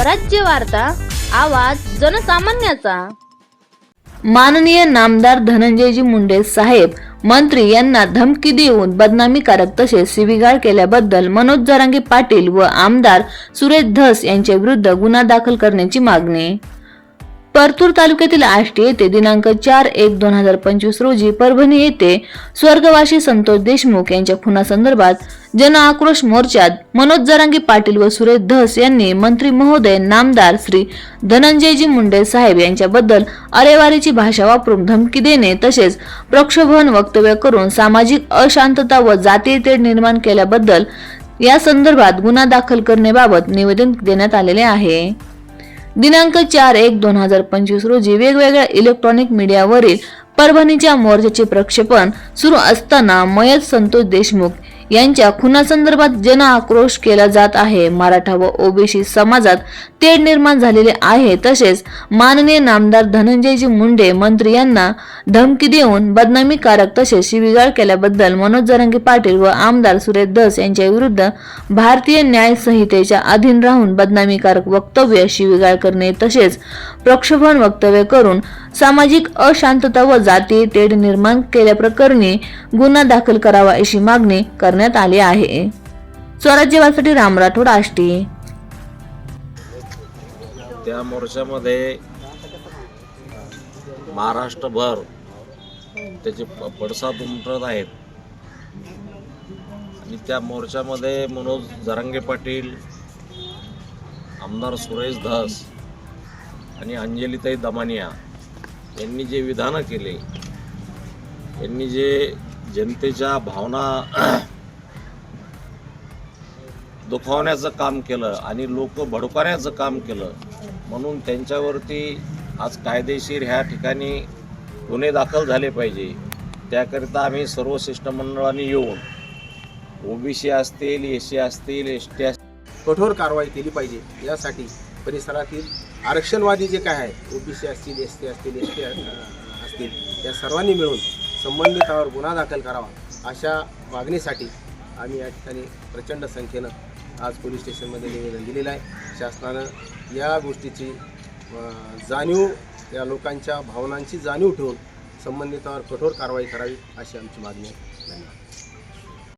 स्वराज्य वार्ता आवाज जनसामान्याचा. माननीय नामदार धनंजयजी मुंडे साहेब मंत्री यांना धमकी देऊन बदनामीकारक तसेच शिवीगाळ केल्याबद्दल मनोज जरांगे पाटील व आमदार सुरेश धस यांच्या विरुद्ध गुन्हा दाखल करण्याची मागणी. परतूर तालुक्यातील आष्टी येथे दिनांक चार एक दोन हजार पंचवीस रोजी परभणी येथे स्वर्गवासी संतोष देशमुख यांच्या खुनासंदर्भात जन आक्रोश मोर्चात मनोज जरांगी पाटील व सुरेश धस यांनी मंत्री महोदय नामदार श्री धनंजयजी मुंडे साहेब यांच्याबद्दल अरेवारीची भाषा वापरून धमकी देणे तसेच प्रक्षोभन वक्तव्य करून सामाजिक अशांतता व जातीय तेढ निर्माण केल्याबद्दल या संदर्भात गुन्हा दाखल करण्याबाबत निवेदन देण्यात आलेले आहे. दिनांक चार एक दोन हजार पंचवीस रोजी वेगवेगळ्या इलेक्ट्रॉनिक मीडियावरील परभणीच्या मोर्चाचे प्रक्षेपण सुरू असताना मयत संतोष देशमुख यांच्या खुनासंदर्भात जन आक्रोश केला जात आहे. मराठा व ओबीसी समाजात तेढ निर्माण झालेले आहे. तसेच माननीय नामदार धनंजयजी मुंडे मंत्री यांना धमकी देऊन बदनामीकारक तसेच शिवीगाळ केल्याबद्दल मनोज जरांगे पाटील व आमदार सुरेश दस यांच्या विरुद्ध भारतीय न्याय संहितेच्या अधीन राहून बदनामीकारक वक्तव्य शिवीगाळ करणे तसेच प्रक्षोभन वक्तव्य करून सामाजिक अशांतता व जातीय तेढ निर्माण केल्याप्रकरणी गुन्हा दाखल करावा अशी मागणी करण्यात आले आहे. स्वराज्यवासाठी राम राठोड आष्टी. त्या मोर्चामध्ये महाराष्ट्रभर त्याचे पडसाद उमटत आहेत. आणि त्या मोर्चामध्ये मनोज जरांगे पाटील आमदार सुरेश धस आणि अंजलीताई दमानिया यांनी जे विधानं केले यांनी जे जनतेच्या भावना दुखावण्याचं काम केलं आणि लोक भडकवण्याचं काम केलं म्हणून त्यांच्यावरती आज कायदेशीर ह्या ठिकाणी गुन्हे दाखल झाले पाहिजे. त्याकरिता आम्ही सर्व शिष्टमंडळांनी येऊन ओबीसी असतील एस सी असतील एस टी कठोर कारवाई केली पाहिजे. यासाठी परिसरातील आरक्षणवादी जे काय आहे ओबीसी असतील एस टी असतील एस टी असतील या सर्वांनी मिळून संबंधितावर गुन्हा दाखल करावा अशा मागणीसाठी आम्ही या ठिकाणी प्रचंड संख्येनं आज पोलीस स्टेशनमध्ये निवेदन दिलेलं आहे. शासनानं या गोष्टीची जाणीव या लोकांच्या भावनांची जाणीव ठेवून संबंधितावर कठोर कारवाई करावी अशी आमची मागणी आहे.